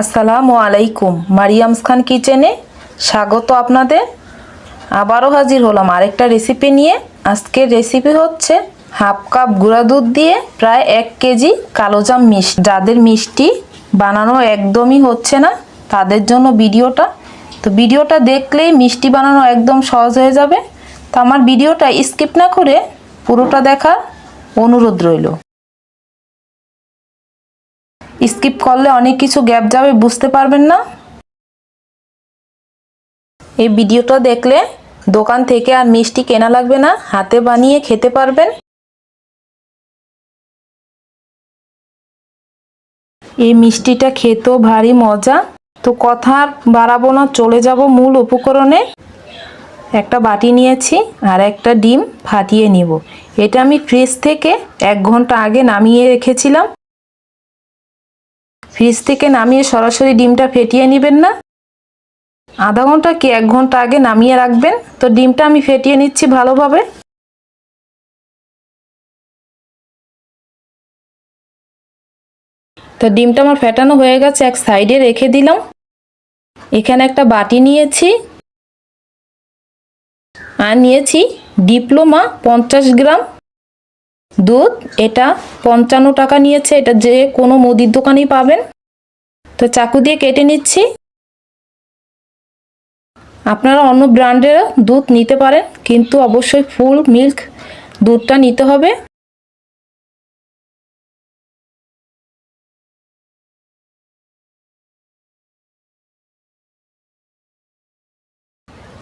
আসসালামু আলাইকুম। মারিয়ামস খান কিচেনে স্বাগত আপনাদের। আবারও হাজির হলাম আরেকটা রেসিপি নিয়ে। আজকের রেসিপি হচ্ছে হাফ কাপ গুঁড়া দুধ দিয়ে প্রায় এক কেজি কালোজাম মিষ্টি যাদের মিষ্টি বানানো একদমই হচ্ছে না, তাদের জন্য ভিডিওটা। তো ভিডিওটা দেখলেই মিষ্টি বানানো একদম সহজ হয়ে যাবে। তো আমার ভিডিওটা স্কিপ না করে পুরোটা দেখার অনুরোধ রইল। স্কিপ করলে অনেক কিছু গ্যাপ যাবে, বুঝতে পারবেন না? এই ভিডিওটা দেখলে দোকান থেকে আর মিষ্টি কেনা লাগবে না, হাতে বানিয়ে খেতে পারবেন। এই মিষ্টিটা খেতেও ভারী মজা। তো কথা আর বাড়াবো না, চলে যাব মূল উপকরণে। একটা বাটি নিয়েছি আর একটা ডিম ফাটিয়ে নিব। এটা আমি ফ্রিজ থেকে এক ঘণ্টা আগে নামিয়ে রেখেছিলাম। ফ্রিজ থেকে নামিয়ে সরাসরি ডিমটা ফেটিয়ে নেবেন না? আধা ঘণ্টা কি এক ঘণ্টা আগে নামিয়ে রাখবেন? তো ডিমটা আমি ফেটিয়ে নিচ্ছি ভালোভাবে। তো ডিমটা আমার ফেটানো হয়ে গেছে, এক সাইডে রেখে দিলাম। এখানে একটা বাটি নিয়েছি। আর নিয়েছি ডিপ্লোমা পঞ্চাশ গ্রাম দুধ, এটা পঞ্চান্ন টাকা নিয়েছে, এটা যে কোনো মুদির দোকানেই পাবেন। তো চাকু দিয়ে কেটে নিচ্ছি। আপনারা অন্য ব্র্যান্ডের দুধ নিতে পারেন, কিন্তু অবশ্যই ফুল মিল্ক দুধটা নিতে হবে।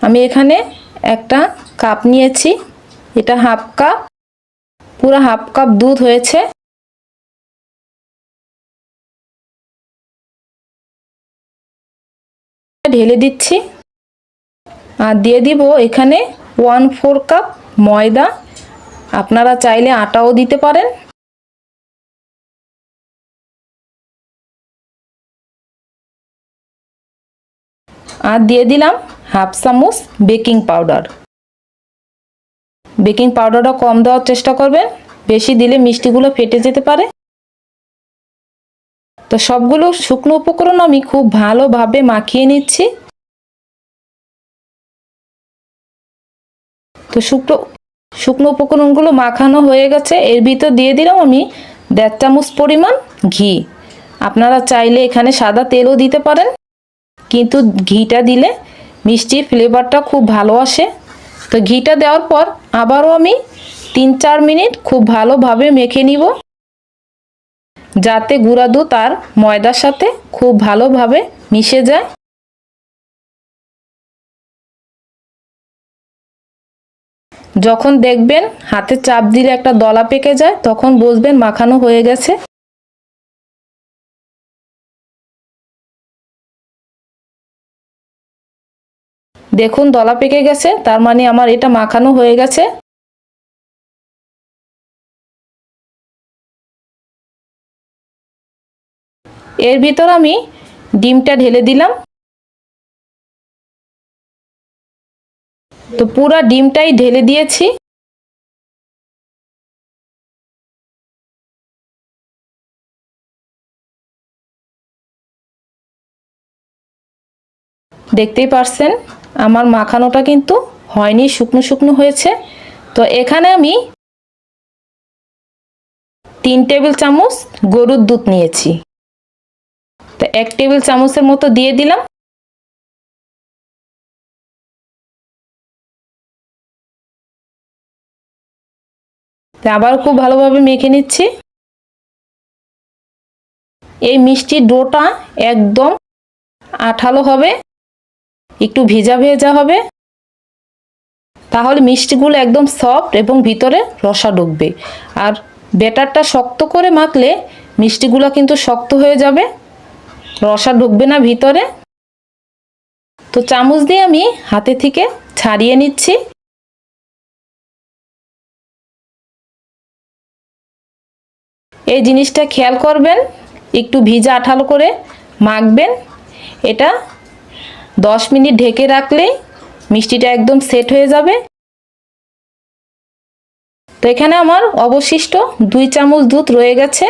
আমি এখানে একটা কাপ নিয়েছি, এটা হাফ কাপ। পুরো হাফ কাপ দুধ হয়েছে। ঢেলে দিচ্ছি। আর দিয়ে দিব এখানে ওয়ান ফোর কাপ ময়দা। আপনারা চাইলে আটাও দিতে পারেন। আর দিয়ে দিলাম হাফ চামচ বেকিং পাউডার। বেকিং পাউডারটা কম দেওয়ার চেষ্টা করবেন। বেশি দিলে মিষ্টিগুলো ফেটে যেতে পারে। তো সবগুলো শুকনো উপকরণ আমি খুব ভালোভাবে মাখিয়ে নিচ্ছি। তো শুকনো শুকনো উপকরণগুলো মাখানো হয়ে গেছে। এর ভিতর দিয়ে দিলাম আমি দেড় চামচ পরিমাণ ঘি। আপনারা চাইলে এখানে সাদা তেলও দিতে পারেন, কিন্তু ঘিটা দিলে মিষ্টির ফ্লেভারটা খুব ভালো আসে। তো ঘিটা দেওয়ার পর আবারও আমি তিন চার মিনিট খুব ভালোভাবে মেখে নিব। যাতে গুঁড়া দুধ আর ময়দার সাথে খুব ভালোভাবে মিশে যায়। যখন দেখবেন হাতে চাপ দিলে একটা দলা পেকে যায়, তখন বুঝবেন মাখানো হয়ে গেছে। দেখুন দলা পেকে গেছে, তার মানে আমার এটা মাখানো হয়ে গেছে। এর ভিতর আমি ডিমটা ঢেলে দিলাম। তো পুরো ডিমটাই ঢেলে দিয়েছি। দেখতেই পারছেন, আমার মাখানোটা কিন্তু হয়নি, শুকনো শুকনো হয়েছে। তো এখানে আমি তিন টেবিল চামচ গরুর দুধ নিয়েছি। তো এক টেবিল চামচের মতো দিয়ে দিলাম। আবার খুব ভালোভাবে মেখে নিচ্ছি। এই মিষ্টির ডোটা একদম আঠালো হবে, একটু ভেজা ভেজা হবে। তাহলে মিষ্টিগুলো একদম সফট এবং ভিতরে রসা ঢুকবে। আর ব্যাটারটা শক্ত করে মাখলে মিষ্টিগুলো কিন্তু শক্ত হয়ে যাবে। রসা ঢুকবে না ভিতরে। তো চামচ দিয়ে আমি হাতে থেকে ছাড়িয়ে নিচ্ছি। এই জিনিসটা খেয়াল করবেন, একটু ভিজা আঠালো করে মাখবেন। এটা দশ মিনিট ঢেকে রাখলেই মিষ্টিটা একদম সেট হয়ে যাবে। তো এখানে আমার অবশিষ্ট দুই চামচ দুধ রয়ে গেছে।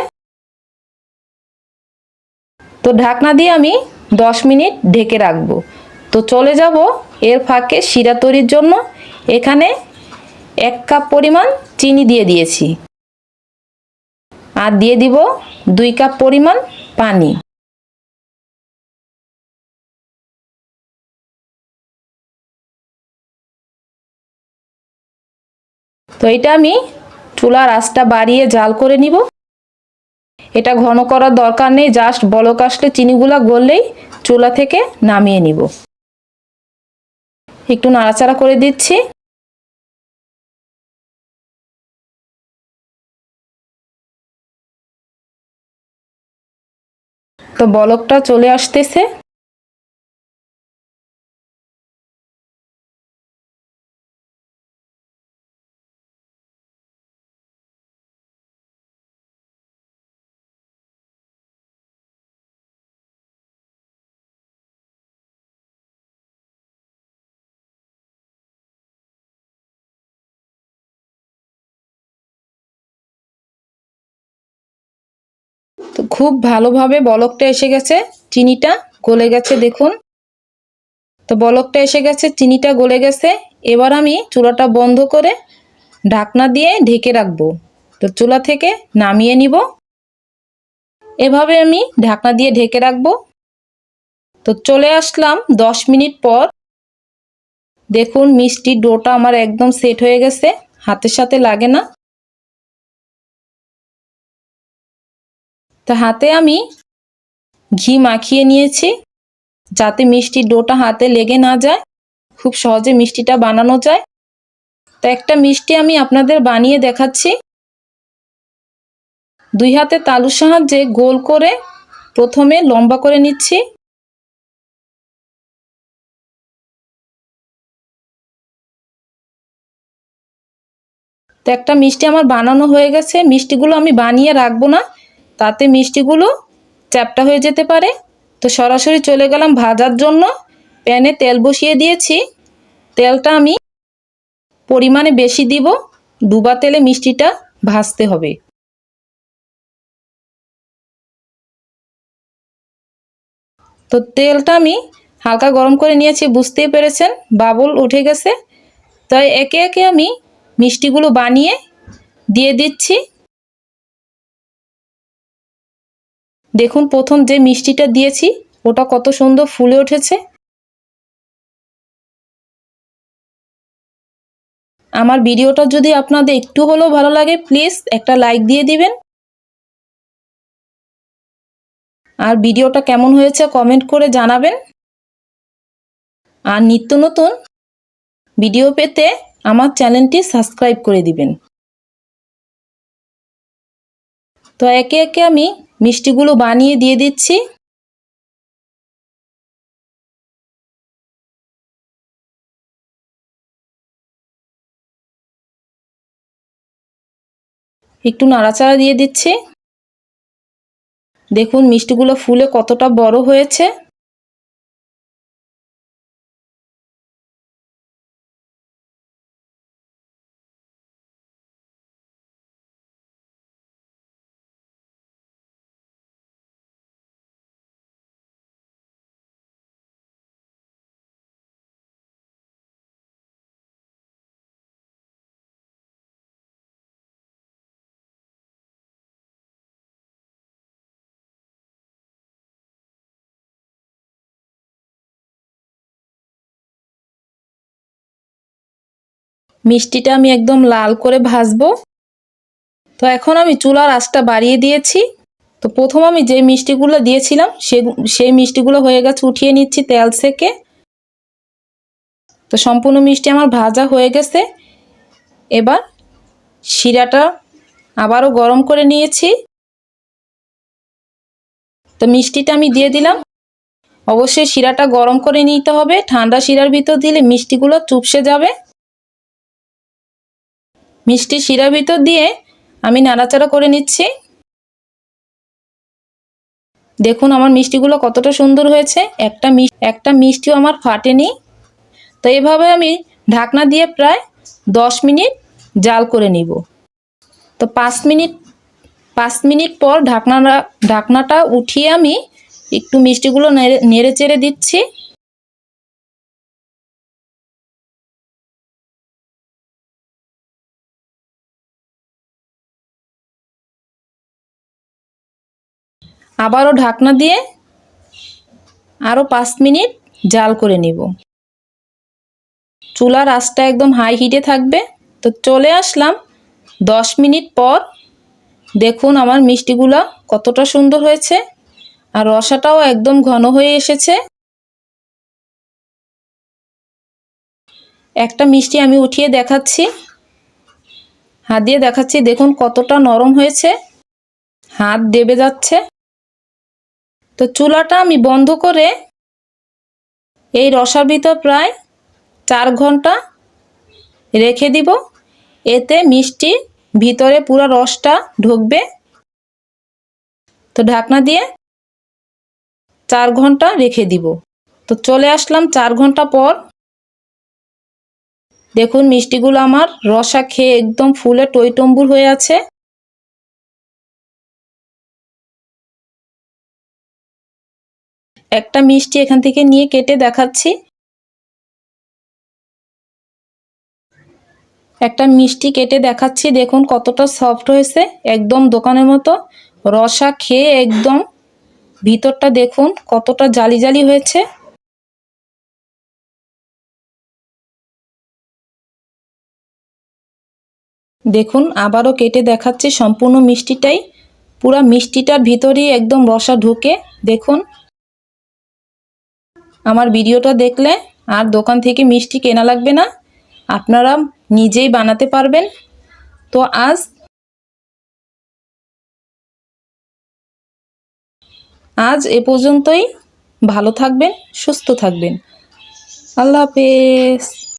তো ঢাকনা দিয়ে আমি দশ মিনিট ঢেকে রাখব। তো চলে যাব এর ফাঁকে শিরা তৈরির জন্য। এখানে এক কাপ পরিমাণ চিনি দিয়ে দিয়েছি। আর দিয়ে দিব দুই কাপ পরিমাণ পানি। তো এটা আমি চুলার আঁচটা বাড়িয়ে জাল করে নিব। এটা ঘন করার দরকার নেই জাস্ট বলক আসলে চিনিগুলা গললেই চুলা থেকে নামিয়ে নিব। একটু নাড়াচাড়া করে দিচ্ছি। তো বলকটা চলে আসতেছে। তো খুব ভালোভাবে বলকটা এসে গেছে, চিনিটা গলে গেছে দেখুন। তো বলকটা এসে গেছে, চিনিটা গলে গেছে। এবার আমি চুলাটা বন্ধ করে ঢাকনা দিয়ে ঢেকে রাখব। তো চুলা থেকে নামিয়ে নিব। এভাবে আমি ঢাকনা দিয়ে ঢেকে রাখব। তো চলে আসলাম দশ মিনিট পর। দেখুন মিষ্টির ডোটা আমার একদম সেট হয়ে গেছে, হাতের সাথে লাগে না। তো হাতে আমি ঘি মাখিয়ে নিয়েছি, যাতে মিষ্টির ডোটা হাতে লেগে না যায়, খুব সহজে মিষ্টিটা বানানো যায়। তো একটা মিষ্টি আমি আপনাদের বানিয়ে দেখাচ্ছি। দুই হাতে তালুর সাহায্যে গোল করে প্রথমে লম্বা করে নিচ্ছি। তো একটা মিষ্টি আমার বানানো হয়ে গেছে, মিষ্টিগুলো আমি বানিয়ে রাখব না। তাতে মিষ্টিগুলো চ্যাপটা হয়ে যেতে পারে। তো সরাসরি চলে গেলাম ভাজার জন্য। প্যানে তেল বসিয়ে দিয়েছি। তেলটা আমি পরিমাণে বেশি দিব। ডুবা তেলে মিষ্টিটা ভাজতে হবে। তো তেলটা আমি হালকা গরম করে নিয়েছি, বুঝতেই পেরেছেন? বাবুল উঠে গেছে। তাই একে একে আমি মিষ্টিগুলো বানিয়ে দিয়ে দিচ্ছি। দেখুন প্রথম যে মিষ্টিটা দিয়েছি, ওটা কত সুন্দর ফুলে উঠেছে। আমার ভিডিওটা যদি আপনাদের একটু হলেও ভালো লাগে, প্লিজ একটা লাইক দিয়ে দিবেন। আর ভিডিওটা কেমন হয়েছে কমেন্ট করে জানাবেন। আর নিত্য নতুন ভিডিও পেতে আমার চ্যানেলটি সাবস্ক্রাইব করে দিবেন। তো একে একে আমি মিষ্টিগুলো বানিয়ে দিয়ে দিচ্ছি। একটু নাড়াচাড়া দিয়ে দিচ্ছি। দেখুন মিষ্টিগুলো ফুলে কতটা বড় হয়েছে। মিষ্টিটা আমি একদম লাল করে ভাজবো। তো এখন আমি চুলার আঁচটা বাড়িয়ে দিয়েছি। তো প্রথম আমি যে মিষ্টিগুলো দিয়েছিলাম, সে, সেই মিষ্টিগুলো হয়ে গেছে, উঠিয়ে নিচ্ছি তেল থেকে। তো সম্পূর্ণ মিষ্টি আমার ভাজা হয়ে গেছে। এবার শিরাটা আবারও গরম করে নিয়েছি। তো মিষ্টিটা আমি দিয়ে দিলাম। অবশ্যই শিরাটা গরম করে নিতে হবে। ঠান্ডা শিরার ভিতর দিলে মিষ্টিগুলো চুপসে যাবে। মিষ্টি শিরার ভিতর দিয়ে আমি নাড়াচাড়া করে নিচ্ছি। দেখুন আমার মিষ্টিগুলো কতটা সুন্দর হয়েছে। একটা একটা মিষ্টিও আমার ফাটেনি। তো এভাবে আমি ঢাকনা দিয়ে প্রায় দশ মিনিট জাল করে নিব। তো পাঁচ মিনিট পাঁচ মিনিট পর ঢাকনাটা ঢাকনাটা উঠিয়ে আমি একটু মিষ্টিগুলো নেড়ে নেড়ে চেড়ে দিচ্ছি। আবারও ঢাকনা দিয়ে আরও পাঁচ মিনিট জাল করে নেব। চুলার আঁচটা একদম হাই হিটে থাকবে। তো চলে আসলাম দশ মিনিট পর। দেখুন আমার মিষ্টিগুলা কতটা সুন্দর হয়েছে আর রসাটাও একদম ঘন হয়ে এসেছে। একটা মিষ্টি আমি উঠিয়ে দেখাচ্ছি। হাত দিয়ে দেখাচ্ছি, দেখুন কতটা নরম হয়েছে। হাত দেবে যাচ্ছে। তো চুলাটা আমি বন্ধ করে এই রসার ভিতর প্রায় চার ঘণ্টা রেখে দিব। এতে মিষ্টি ভিতরে পুরো রসটা ঢুকবে। তো ঢাকনা দিয়ে চার ঘণ্টা রেখে দিব। তো চলে আসলাম চার ঘণ্টা পর। দেখুন মিষ্টিগুলো আমার রসা খেয়ে একদম ফুলে টইটম্বুর হয়ে আছে। একটা মিষ্টি এখান থেকে নিয়ে কেটে দেখাচ্ছি। একটা মিষ্টি কেটে দেখাচ্ছি, দেখুন কতটা সফট হয়েছে, একদম দোকানের মতো। রসা খেয়ে একদম ভিতরটা দেখুন কতটা জালি জালি হয়েছে। দেখুন আবারও কেটে দেখাচ্ছি সম্পূর্ণ মিষ্টিটাই। পুরা মিষ্টিটার ভিতরেই একদম রসা ঢুকে, দেখুন আমার ভিডিওটা দেখলে আর দোকান থেকে মিষ্টি কেনা লাগবে না। আপনারা নিজেই বানাতে পারবেন। তো আজ আজ এ পর্যন্তই। ভালো থাকবেন, সুস্থ থাকবেন। আল্লাহ হাফেজ।